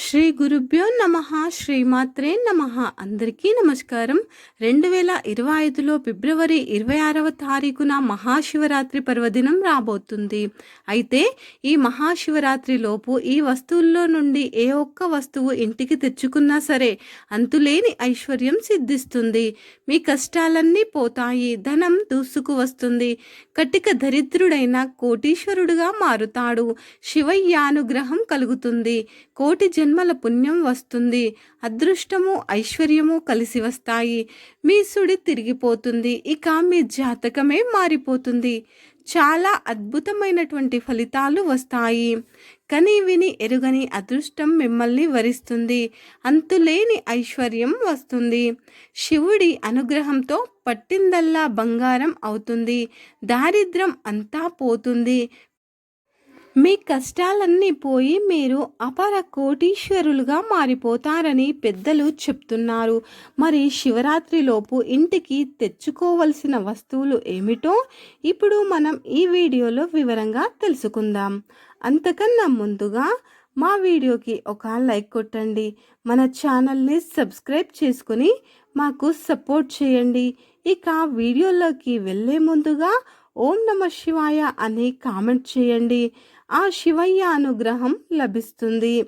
శ్రీ గురుభ్యో నమ శ్రీమాత్రే నమ. అందరికీ నమస్కారం. రెండు వేల ఇరవై ఐదులో ఫిబ్రవరి ఇరవై ఆరవ తారీఖున మహాశివరాత్రి పర్వదినం రాబోతుంది. అయితే ఈ మహాశివరాత్రి లోపు ఈ వస్తువుల్లో నుండి ఏ ఒక్క వస్తువు ఇంటికి తెచ్చుకున్నా సరే అంతులేని ఐశ్వర్యం సిద్ధిస్తుంది. మీ కష్టాలన్నీ పోతాయి ధనం దూసుకు వస్తుంది. కటిక దరిద్రుడైన కోటీశ్వరుడుగా మారుతాడు. శివయ్యానుగ్రహం కలుగుతుంది. కోటి జన్మల పుణ్యం వస్తుంది. అదృష్టము ఐశ్వర్యము కలిసి వస్తాయి. మీ సుడి తిరిగిపోతుంది. ఇక మీ జాతకమే మారిపోతుంది. చాలా అద్భుతమైనటువంటి ఫలితాలు వస్తాయి. కని విని ఎరుగని అదృష్టం మిమ్మల్ని వరిస్తుంది. అంతులేని ఐశ్వర్యం వస్తుంది. శివుడి అనుగ్రహంతో పట్టిందల్లా బంగారం అవుతుంది. దారిద్రం అంతా పోతుంది. మీ కష్టాలన్నీ పోయి మీరు అపర కోటీశ్వరులుగా మారిపోతారని పెద్దలు చెప్తున్నారు. మరి శివరాత్రిలోపు ఇంటికి తెచ్చుకోవలసిన వస్తువులు ఏమిటో ఇప్పుడు మనం ఈ వీడియోలో వివరంగా తెలుసుకుందాం. అంతకన్నా ముందుగా మా వీడియోకి ఒక లైక్ కొట్టండి. మన ఛానల్ని సబ్స్క్రైబ్ చేసుకుని మాకు సపోర్ట్ చేయండి. ఇక వీడియోలోకి వెళ్ళే ముందుగా ఓం నమ శివాయ అని కామెంట్ చేయండి. ఆ శివయ్య అనుగ్రహం లభిస్తుంది.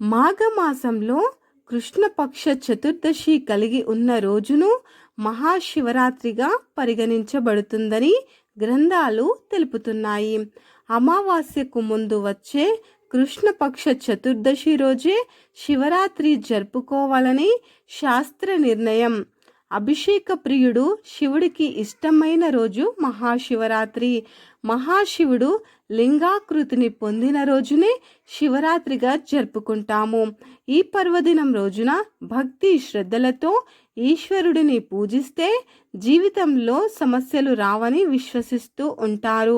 మాఘమాసంలో కృష్ణపక్ష చతుర్దశి కలిగి ఉన్న రోజును మహాశివరాత్రిగా పరిగణించబడుతుందని గ్రంథాలు తెలుపుతున్నాయి. అమావాస్యకు ముందు వచ్చే కృష్ణపక్ష చతుర్దశి రోజే శివరాత్రి జరుపుకోవాలని శాస్త్ర నిర్ణయం. అభిషేక ప్రియుడు శివుడికి ఇష్టమైన రోజు మహాశివరాత్రి. మహాశివుడు లింగాకృతిని పొందిన రోజునే శివరాత్రిగా జరుపుకుంటాము. ఈ పర్వదినం రోజున భక్తి శ్రద్ధలతో ఈశ్వరుడిని పూజిస్తే జీవితంలో సమస్యలు రావని విశ్వసిస్తూ ఉంటారు.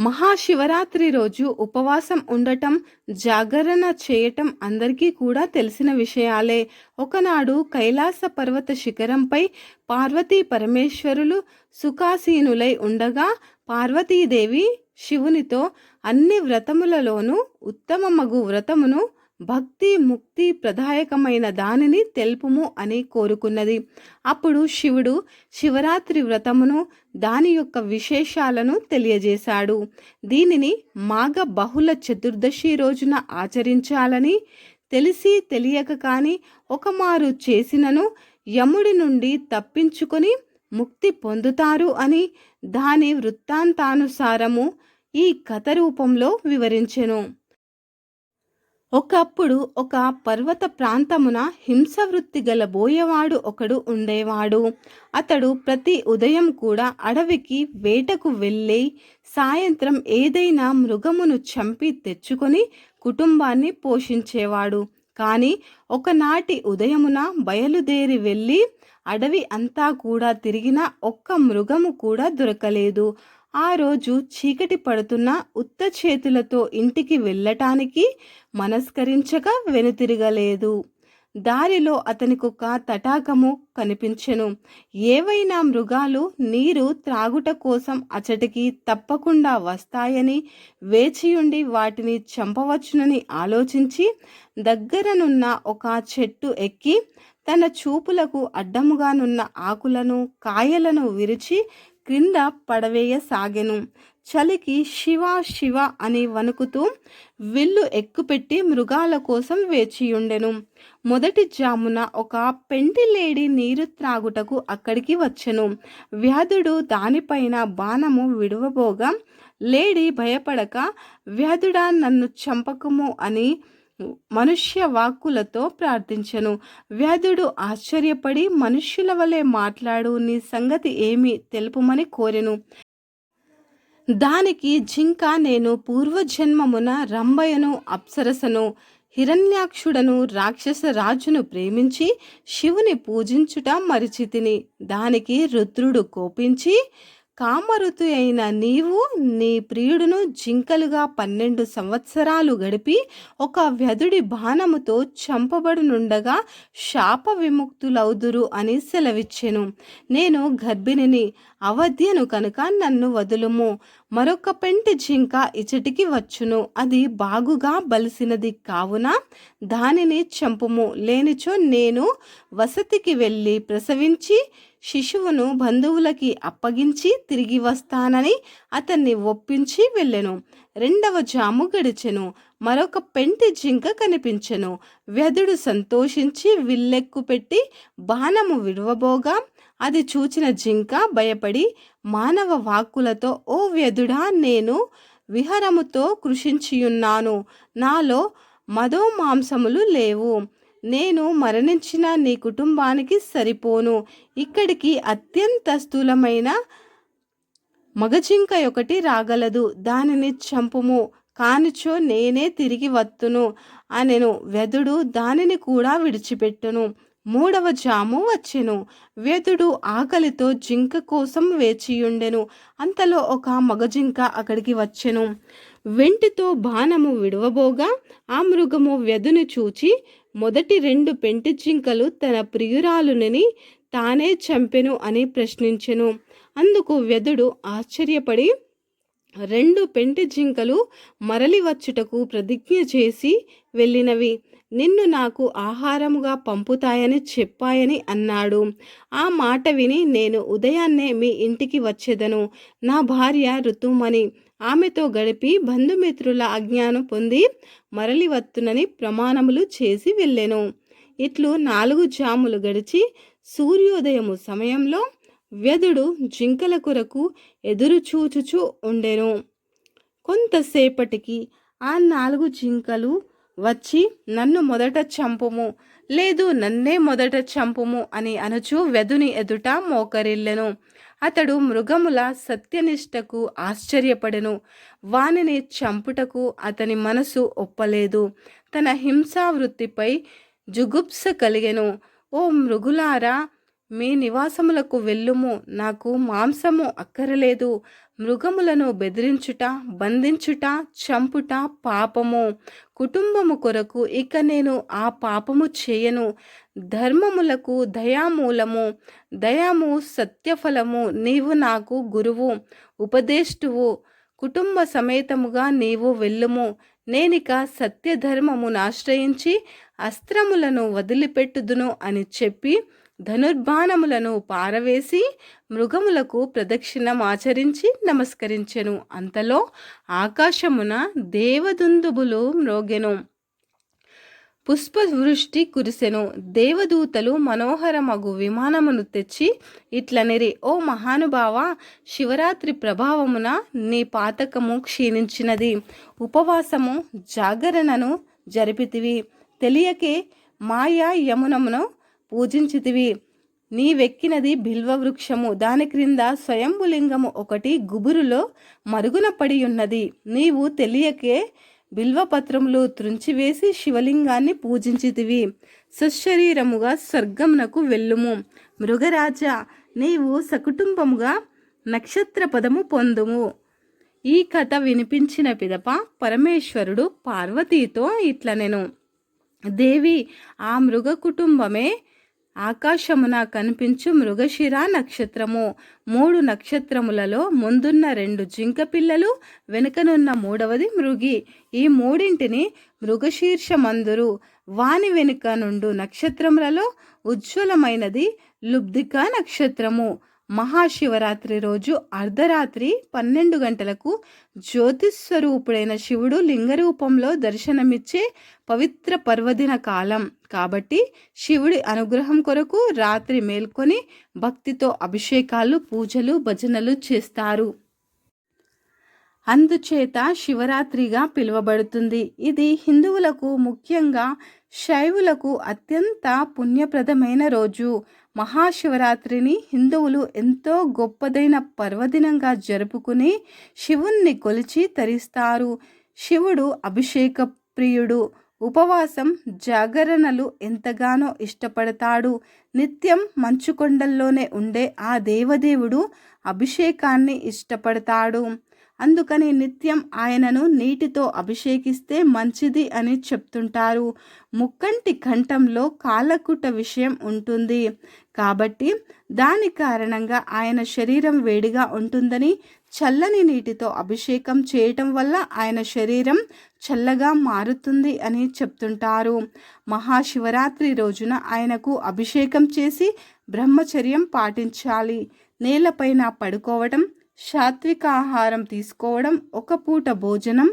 మహాశివరాత్రి రోజు ఉపవాసం ఉండటం జాగరణ చేయటం అందరికీ కూడా తెలిసిన విషయాలే. ఒకనాడు కైలాస పర్వత శిఖరంపై పార్వతీ పరమేశ్వరులు సుఖాసీనులై ఉండగా పార్వతీదేవి శివునితో అన్ని వ్రతములలోనూ ఉత్తమ మగు వ్రతమును భక్తి ముక్తి ప్రదాయకమైన దానిని తెలుపుము అని కోరుకున్నది. అప్పుడు శివుడు శివరాత్రి వ్రతమును దాని యొక్క విశేషాలను తెలియజేశాడు. దీనిని మాఘ బహుళ చతుర్దశి రోజున ఆచరించాలని తెలిసి తెలియక కానీ ఒకమారు చేసినను యముడి నుండి తప్పించుకొని ముక్తి పొందుతారు అని దాని వృత్తాంతానుసారము ఈ కథ రూపంలో వివరించెను. ఒకప్పుడు ఒక పర్వత ప్రాంతమున హింసవృత్తి గల బోయవాడు ఒకడు ఉండేవాడు. అతడు ప్రతి ఉదయం కూడా అడవికి వేటకు వెళ్ళి సాయంత్రం ఏదైనా మృగమును చంపి తెచ్చుకొని కుటుంబాన్ని పోషించేవాడు. కానీ ఒకనాటి ఉదయమున బయలుదేరి వెళ్ళి అడవి అంతా కూడా తిరిగిన ఒక్క మృగము కూడా దొరకలేదు. ఆ రోజు చీకటి పడుతున్న ఉత్త చేతులతో ఇంటికి వెళ్ళటానికి మనస్కరించక వెనుతిరగలేదు. దారిలో అతనికొక తటాకము కనిపించెను. ఏవైనా మృగాలు నీరు త్రాగుట కోసం అచటికి తప్పకుండా వస్తాయని వేచియుండి వాటిని చంపవచ్చునని ఆలోచించి దగ్గరనున్న ఒక చెట్టు ఎక్కి తన చూపులకు అడ్డముగానున్న ఆకులను కాయలను విరిచి క్రింద పడవేయసాగెను. చలికి శివ శివ అని వణుకుతూ విల్లు ఎక్కుపెట్టి మృగాల కోసం వేచియుండెను. మొదటి జామున ఒక పెంటి లేడి నీరు త్రాగుటకు అక్కడికి వచ్చెను. వ్యాధుడు దానిపైన బాణము విడవబోగా లేడీ భయపడక వ్యాధుడా నన్ను చంపకము అని మనుష్య వాక్కులతో ప్రార్థించను. వ్యాధుడు ఆశ్చర్యపడి మనుష్యుల వలె మాట్లాడు. నీ సంగతి ఏమి తెలుపుమని కోరెను. దానికి జింక నేను పూర్వజన్మమున రంభయను అప్సరసను. హిరణ్యాక్షుడను రాక్షస రాజును ప్రేమించి శివుని పూజించుట మరిచితిని. దానికి రుద్రుడు కోపించి కామరుతు అయిన నీవు నీ ప్రియుడును జింకలుగా పన్నెండు సంవత్సరాలు గడిపి ఒక వ్యధుడి బాణముతో చంపబడునుండగా శాప విముక్తులవుదురు అని సెలవిచ్చెను. నేను గర్భిణిని అవధ్యను కనుక నన్ను వదులుము. మరొక పెంటి జింక ఇచటికి వచ్చును. అది బాగుగా బలిసినది కావున దానిని చంపుము. లేనిచో నేను వసతికి వెళ్ళి ప్రసవించి శిశువును బంధువులకి అప్పగించి తిరిగి వస్తానని అతన్ని ఒప్పించి వెళ్ళెను. రెండవ జాము గడిచెను. మరొక పెంటి జింక కనిపించెను. వ్యధుడు సంతోషించి విల్లెక్కు పెట్టి బాణము విడవబోగా అది చూచిన జింక భయపడి మానవ వాక్కులతో ఓ వ్యధుడా నేను విహరముతో కృషించియున్నాను. నాలో మదో మాంసములు లేవు. నేను మరణించిన నీ కుటుంబానికి సరిపోను. ఇక్కడికి అత్యంత స్థూలమైన మగజింక ఒకటి రాగలదు. దానిని చంపుము. కానిచో నేనే తిరిగి వత్తును అనెను. వెదుడు దానిని కూడా విడిచిపెట్టును. మూడవ జాము వచ్చెను. వేదుడు ఆకలితో జింక కోసం వేచియుండెను. అంతలో ఒక మగజింక అక్కడికి వచ్చెను. వెంటితో బాణము విడవబోగా ఆ మృగము వెదుని చూచి మొదటి రెండు పెంటి జింకలు తన ప్రియురాలుని తానే చంపెను అని ప్రశ్నించెను. అందుకు వెదుడు ఆశ్చర్యపడి రెండు పెంటి జింకలు మరలి వచ్చుటకు ప్రతిజ్ఞ చేసి వెళ్ళినవి. నిన్ను నాకు ఆహారముగా పంపుతాయని చెప్పాయని అన్నాడు. ఆ మాట విని నేను ఉదయాన్నే మీ ఇంటికి వచ్చేదను. నా భార్య ఋతుమని ఆమెతో గడిపి బంధుమిత్రుల అజ్ఞానం పొంది మరలి వత్తునని ప్రమాణములు చేసి వెళ్ళెను. ఇట్లు నాలుగు జాములు గడిచి సూర్యోదయము సమయంలో వ్యధుడు జింకల కొరకు ఎదురు చూచుచూ ఉండెను. కొంతసేపటికి ఆ నాలుగు జింకలు వచ్చి నన్ను మొదట చంపుము లేదు నన్నే మొదట చంపుము అని అనుచు వెదుని ఎదుట మోకరిల్లెను. అతడు మృగముల సత్యనిష్టకు ఆశ్చర్యపడెను. వానిని చంపుటకు అతని మనసు ఒప్పలేదు. తన హింసావృత్తిపై జుగుప్స కలిగెను. ఓ మృగులారా మీ నివాసములకు వెళ్ళుము. నాకు మాంసము అక్కరలేదు. మృగములను బెదిరించుట బంధించుట చంపుట పాపము. కుటుంబము కొరకు ఇక నేను ఆ పాపము చేయను. ధర్మములకు దయామూలము. దయాము సత్యఫలము నీవు నాకు గురువు ఉపదేష్టువు. కుటుంబ సమేతముగా నీవు వెళ్ళుము. నేనిక సత్యధర్మమును ఆశ్రయించి అస్త్రములను వదిలిపెట్టుదును అని చెప్పి ధనుర్బాణములను పారవేసి మృగములకు ప్రదక్షిణం ఆచరించి నమస్కరించెను. అంతలో ఆకాశమున దేవదుందుబులు మ్రోగెను. పుష్పవృష్టి కురిసెను. దేవదూతలు మనోహరమగు విమానమును తెచ్చి ఇట్లనిరి ఓ మహానుభావ శివరాత్రి ప్రభావమున నీ పాతకము క్షీణించినది. ఉపవాసము జాగరణను జరిపితివి. తెలియకే మాయా యమునమును పూజించితివి. నీవెక్కినది బిల్వ వృక్షము. దాని క్రింద స్వయంభులింగము ఒకటి గుబురులో మరుగున పడి ఉన్నది నీవు తెలియకే బిల్వపత్రములు త్రుంచివేసి శివలింగాన్ని పూజించితివి. సుశరీరముగా స్వర్గమునకు వెళ్ళుము. మృగరాజా నీవు సకుటుంబముగా నక్షత్ర పదము పొందుము. ఈ కథ వినిపించిన పిదప పరమేశ్వరుడు పార్వతీతో ఇట్లనెను. దేవి ఆ మృగ కుటుంబమే ఆకాశమున కనిపించు మృగశిర నక్షత్రము. మూడు నక్షత్రములలో ముందున్న రెండు జింక పిల్లలు వెనుకనున్న మూడవది మృగి. ఈ మూడింటిని మృగశీర్షమందురు. వాని వెనుక నుండు నక్షత్రములలో ఉజ్వలమైనది లుబ్ధిక నక్షత్రము. మహాశివరాత్రి రోజు అర్ధరాత్రి పన్నెండు గంటలకు జ్యోతిస్వరూపుడైన శివుడు లింగరూపంలో దర్శనమిచ్చే పవిత్ర పర్వదిన కాలం. కాబట్టి శివుడి అనుగ్రహం కొరకు రాత్రి మేల్కొని భక్తితో అభిషేకాలు పూజలు భజనలు చేస్తారు. అందుచేత శివరాత్రిగా పిలువబడుతుంది. ఇది హిందువులకు ముఖ్యంగా శైవులకు అత్యంత పుణ్యప్రదమైన రోజు. మహాశివరాత్రిని హిందువులు ఎంతో గొప్పదైన పర్వదినంగా జరుపుకుని శివుణ్ణి కొలిచి తరిస్తారు. శివుడు అభిషేక ప్రియుడు. ఉపవాసం జాగరణలు ఎంతగానో ఇష్టపడతాడు. నిత్యం మంచుకొండల్లోనే ఉండే ఆ దేవదేవుడు అభిషేకాన్ని ఇష్టపడతాడు. అందుకని నిత్యం ఆయనను నీటితో అభిషేకిస్తే మంచిది అని చెప్తుంటారు. ముక్కంటి కంఠంలో కాలకుట విషయం ఉంటుంది. కాబట్టి దాని కారణంగా ఆయన శరీరం వేడిగా ఉంటుందని చల్లని నీటితో అభిషేకం చేయటం వల్ల ఆయన శరీరం చల్లగా మారుతుంది అని చెప్తుంటారు. మహాశివరాత్రి రోజున ఆయనకు అభిషేకం చేసి బ్రహ్మచర్యం పాటించాలి. నేలపైన పడుకోవటం సాత్విక ఆహారం తీసుకోవడం ఒక పూట భోజనం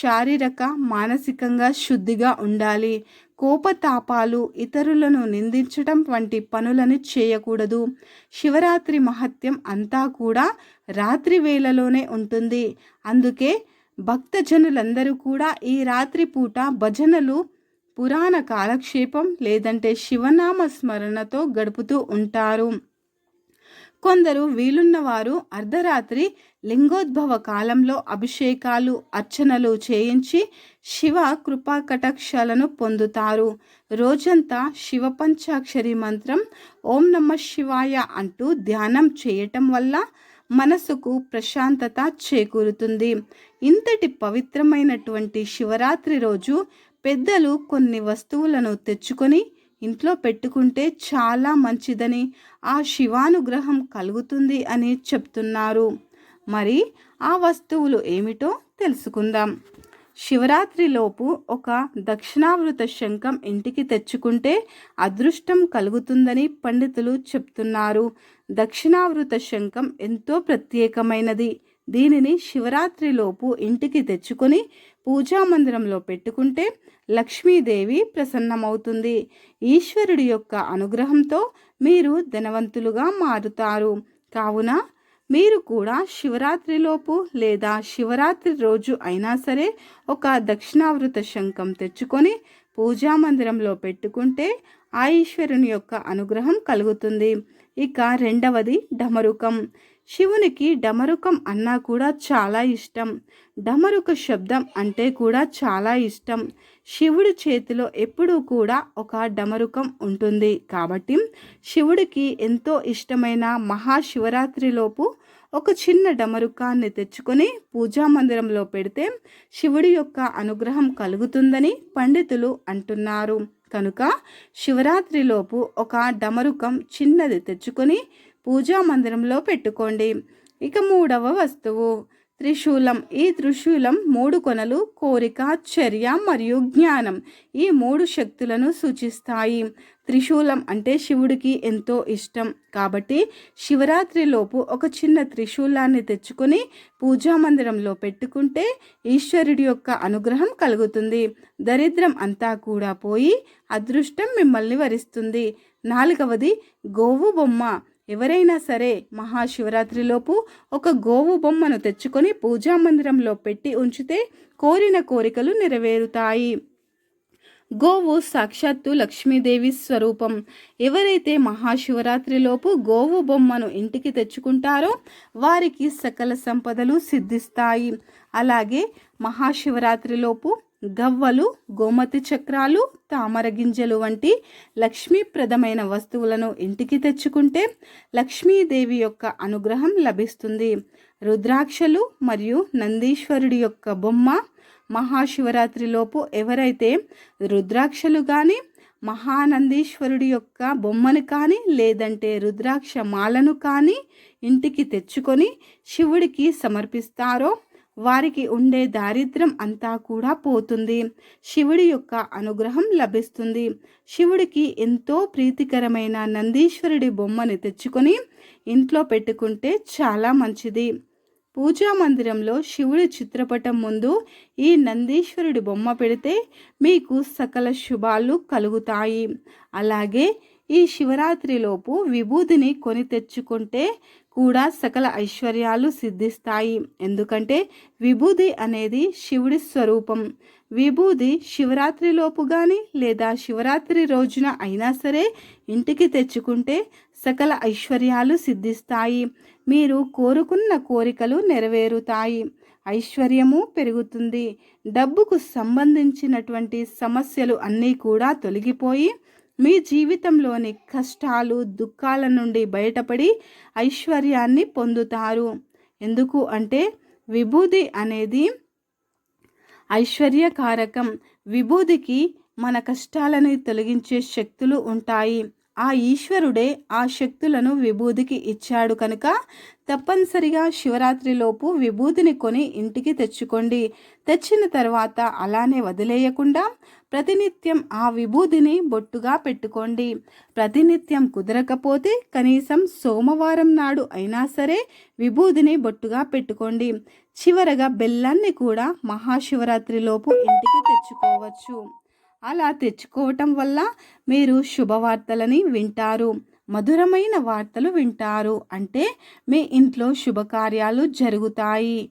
శారీరక మానసికంగా శుద్ధిగా ఉండాలి. కోపతాపాలు ఇతరులను నిందించడం వంటి పనులను చేయకూడదు. శివరాత్రి మహత్యం అంతా కూడా రాత్రి వేళలోనే ఉంటుంది. అందుకే భక్తజనులందరూ కూడా ఈ రాత్రి పూట భజనలు పురాణ కాలక్షేపం లేదంటే శివనామ స్మరణతో గడుపుతూ ఉంటారు. కొందరు వీలున్నవారు అర్ధరాత్రి లింగోద్భవ కాలంలో అభిషేకాలు అర్చనలు చేయించి శివ కృపా కటాక్షాలను పొందుతారు. రోజంతా శివ పంచాక్షరి మంత్రం ఓం నమ శివాయ అంటూ ధ్యానం చేయటం వల్ల మనసుకు ప్రశాంతత చేకూరుతుంది. ఇంతటి పవిత్రమైనటువంటి శివరాత్రి రోజు పెద్దలు కొన్ని వస్తువులను తెచ్చుకొని ఇంట్లో పెట్టుకుంటే చాలా మంచిదని ఆ శివానుగ్రహం కలుగుతుంది అని చెప్తున్నారు. మరి ఆ వస్తువులు ఏమిటో తెలుసుకుందాం. శివరాత్రిలోపు ఒక దక్షిణావృత శంఖం ఇంటికి తెచ్చుకుంటే అదృష్టం కలుగుతుందని పండితులు చెప్తున్నారు. దక్షిణావృత శంఖం ఎంతో ప్రత్యేకమైనది. దీనిని శివరాత్రిలోపు ఇంటికి తెచ్చుకొని పూజా మందిరంలో పెట్టుకుంటే లక్ష్మీదేవి ప్రసన్నమవుతుంది. ఈశ్వరుడి యొక్క అనుగ్రహంతో మీరు ధనవంతులుగా మారుతారు. కావున మీరు కూడా శివరాత్రిలోపు లేదా శివరాత్రి రోజు అయినా సరే ఒక దక్షిణావృత శంఖం తెచ్చుకొని పూజా మందిరంలో పెట్టుకుంటే ఆ ఈశ్వరుని యొక్క అనుగ్రహం కలుగుతుంది. ఇక రెండవది డమరుకం. శివునికి డమరుకం అన్నా కూడా చాలా ఇష్టం. డమరుక శబ్దం అంటే కూడా చాలా ఇష్టం. శివుడి చేతిలో ఎప్పుడూ కూడా ఒక డమరుకం ఉంటుంది. కాబట్టి శివుడికి ఎంతో ఇష్టమైన మహాశివరాత్రిలోపు ఒక చిన్న డమరుకాన్ని తెచ్చుకొని పూజా మందిరంలో పెడితే శివుడి యొక్క అనుగ్రహం కలుగుతుందని పండితులు అంటున్నారు. కనుక శివరాత్రిలోపు ఒక డమరుకం చిన్నది తెచ్చుకొని పూజా మందిరంలో పెట్టుకోండి. ఇక మూడవ వస్తువు. త్రిశూలం. ఈ త్రిశూలం మూడు కొనలు కోరిక చర్య మరియు జ్ఞానం. ఈ మూడు శక్తులను సూచిస్తాయి. త్రిశూలం అంటే శివుడికి ఎంతో ఇష్టం. కాబట్టి శివరాత్రిలోపు ఒక చిన్న త్రిశూలాన్ని తెచ్చుకొని పూజా మందిరంలో పెట్టుకుంటే ఈశ్వరుడి యొక్క అనుగ్రహం కలుగుతుంది. దరిద్రం అంతా కూడా పోయి అదృష్టం మిమ్మల్ని వరిస్తుంది. నాలుగవది గోవు బొమ్మ. ఎవరైనా సరే మహాశివరాత్రిలోపు ఒక గోవు బొమ్మను తెచ్చుకొని పూజా మందిరంలో పెట్టి ఉంచితే కోరిన కోరికలు నెరవేరుతాయి. గోవు సాక్షాత్తు లక్ష్మీదేవి స్వరూపం. ఎవరైతే మహాశివరాత్రిలోపు గోవు బొమ్మను ఇంటికి తెచ్చుకుంటారో వారికి సకల సంపదలు సిద్ధిస్తాయి. అలాగే మహాశివరాత్రిలోపు గవ్వలు గోమతి చక్రాలు తామర గింజలు వంటి లక్ష్మీప్రదమైన వస్తువులను ఇంటికి తెచ్చుకుంటే లక్ష్మీదేవి యొక్క అనుగ్రహం లభిస్తుంది. రుద్రాక్షలు మరియు నందీశ్వరుడి యొక్క బొమ్మ మహాశివరాత్రిలోపు ఎవరైతే రుద్రాక్షలు కానీ మహానందీశ్వరుడి యొక్క బొమ్మను కానీ లేదంటే రుద్రాక్ష మాలను కానీ ఇంటికి తెచ్చుకొని శివుడికి సమర్పిస్తారో వారికి ఉండే దారిద్ర్యం అంతా కూడా పోతుంది. శివుడి యొక్క అనుగ్రహం లభిస్తుంది. శివుడికి ఎంతో ప్రీతికరమైన నందీశ్వరుడి బొమ్మని తెచ్చుకొని ఇంట్లో పెట్టుకుంటే చాలా మంచిది. పూజా మందిరంలో శివుడి చిత్రపటం ముందు ఈ నందీశ్వరుడి బొమ్మ పెడితే మీకు సకల శుభాలు కలుగుతాయి. అలాగే ఈ శివరాత్రిలోపు విభూతిని కొని తెచ్చుకుంటే కూడా సకల ఐశ్వర్యాలు సిద్ధిస్తాయి. ఎందుకంటే విభూది అనేది శివుడి స్వరూపం. విభూది శివరాత్రిలోపు కానీ లేదా శివరాత్రి రోజున అయినా సరే ఇంటికి తెచ్చుకుంటే సకల ఐశ్వర్యాలు సిద్ధిస్తాయి. మీరు కోరుకున్న కోరికలు నెరవేరుతాయి. ఐశ్వర్యము పెరుగుతుంది. డబ్బుకు సంబంధించినటువంటి సమస్యలు అన్నీ కూడా తొలగిపోయి మీ జీవితంలోని కష్టాలు దుఃఖాల నుండి బయటపడి ఐశ్వర్యాన్ని పొందుతారు. ఎందుకు అంటే విభూది అనేది ఐశ్వర్యకారకం. విభూదికి మన కష్టాలను తొలగించే శక్తులు ఉంటాయి. ఆ ఈశ్వరుడే ఆ శక్తులను విభూదికి ఇచ్చాడు కనుక తప్పనిసరిగా శివరాత్రిలోపు విభూతిని కొని ఇంటికి తెచ్చుకోండి. తెచ్చిన తర్వాత అలానే వదిలేయకుండా ప్రతినిత్యం ఆ విభూతిని బొట్టుగా పెట్టుకోండి. ప్రతినిత్యం కుదరకపోతే కనీసం సోమవారం నాడు అయినా సరే విభూతిని బొట్టుగా పెట్టుకోండి. చివరగా బెల్లాన్ని కూడా మహాశివరాత్రిలోపు ఇంటికి తెచ్చుకోవచ్చు. అలా తెచ్చుకోవటం వల్ల మీరు శుభవార్తలని వింటారు మధురమైన వార్తలు వింటారు. అంటే మీ ఇంట్లో శుభకార్యాలు జరుగుతాయి.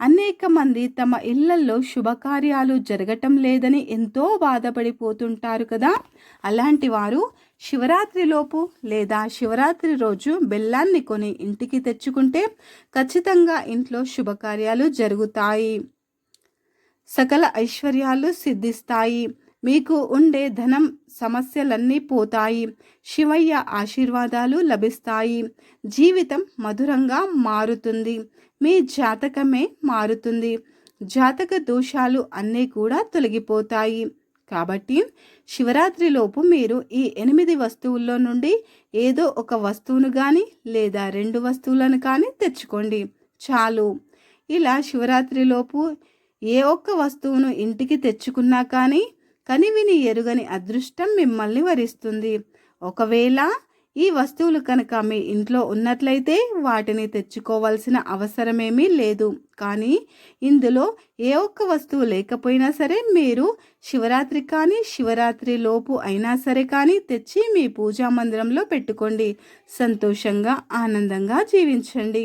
అనేక మంది తమ ఇళ్ళలో శుభకార్యాలు జరగటం లేదని ఎంతో బాధపడిపోతుంటారు కదా. అలాంటి వారు శివరాత్రిలోపు లేదా శివరాత్రి రోజు బెల్లాన్ని కొని ఇంటికి తెచ్చుకుంటే ఖచ్చితంగా ఇంట్లో శుభకార్యాలు జరుగుతాయి. సకల ఐశ్వర్యాలు సిద్ధిస్తాయి. మీకు ఉండే ధనం సమస్యలన్నీ పోతాయి. శివయ్య ఆశీర్వాదాలు లభిస్తాయి. జీవితం మధురంగా మారుతుంది. మీ జాతకమే మారుతుంది. జాతక దోషాలు అన్నీ కూడా తొలగిపోతాయి. కాబట్టి శివరాత్రిలోపు మీరు ఈ ఎనిమిది వస్తువుల్లో నుండి ఏదో ఒక వస్తువును కానీ లేదా రెండు వస్తువులను కానీ తెచ్చుకోండి. చాలు. ఇలా శివరాత్రిలోపు ఏ ఒక్క వస్తువును ఇంటికి తెచ్చుకున్నా కానీ కనివిని ఎరుగని అదృష్టం మిమ్మల్ని వరిస్తుంది. ఒకవేళ ఈ వస్తువులు కనుక మీ ఇంట్లో ఉన్నట్లయితే వాటిని తెచ్చుకోవాల్సిన అవసరమేమీ లేదు. కానీ ఇందులో ఏ ఒక్క వస్తువు లేకపోయినా సరే మీరు శివరాత్రి కానీ శివరాత్రి లోపు అయినా సరే కానీ తెచ్చి మీ పూజా మందిరంలో పెట్టుకోండి. సంతోషంగా ఆనందంగా జీవించండి.